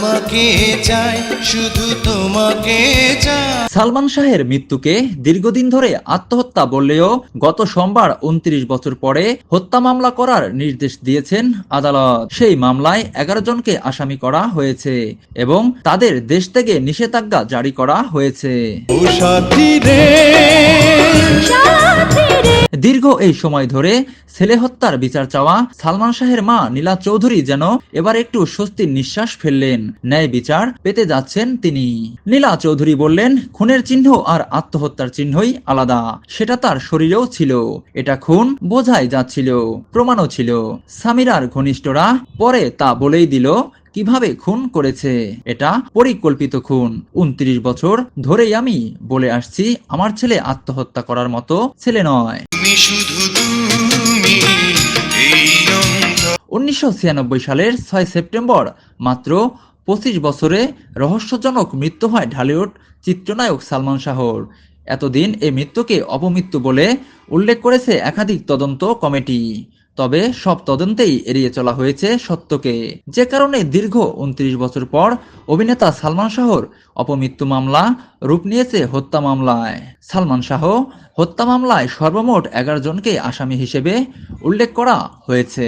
তোমাকে চাই শুধু তোমাকে চাই। সালমান শাহের মৃত্যুকে দীর্ঘদিন ধরে আত্মহত্যা বললেও গত সোমবার উনত্রিশ বছর পরে হত্যা মামলা করার নির্দেশ দিয়েছেন আদালত। সেই মামলায় এগারো জনকে আসামি করা হয়েছে এবং তাদের দেশ থেকে নিষেধাজ্ঞা জারি করা হয়েছে। দীর্ঘ এই সময় ধরে ছেলে হত্যার বিচার চাওয়া সালমান শাহের মা নীলা চৌধুরী যেন এবার একটু স্বস্তির নিঃশ্বাস ফেললেন। ন্যায় বিচার পেতে যাচ্ছেন তিনি। নীলা চৌধুরী বললেন, খুনের চিহ্ন আর আত্মহত্যার চিহ্নই আলাদা। সেটা তার শরীরেও ছিল। এটা খুন বোঝাই যাচ্ছিল, প্রমাণও ছিল। সামিরার ঘনিষ্ঠরা পরে তা বলেই দিল কীভাবে খুন করেছে? এটা পরিকল্পিত খুন। উনত্রিশ বছর ধরেই আমি বলে আসছি আমার ছেলে আত্মহত্যা করার মতো ছেলে নয়। উনিশশো সালের ছয় সেপ্টেম্বর মাত্র পঁচিশ বছরে রহস্যজনক মৃত্যু হয় ঢালিউড চিত্রনায়ক সালমান শাহর। এতদিন এই মৃত্যুকে অপমৃত্যু বলে উল্লেখ করেছে একাধিক তদন্ত কমিটি। তবে সব তদন্তেই এড়িয়ে চলা হয়েছে সত্যকে। যে কারণে দীর্ঘ উনত্রিশ বছর পর অভিনেতা সালমান শাহর অপমৃত্যু মামলা রূপ নিয়েছে হত্যা মামলায়। সালমান শাহ হত্যা মামলায় সর্বমোট এগারো জনকে আসামি হিসেবে উল্লেখ করা হয়েছে।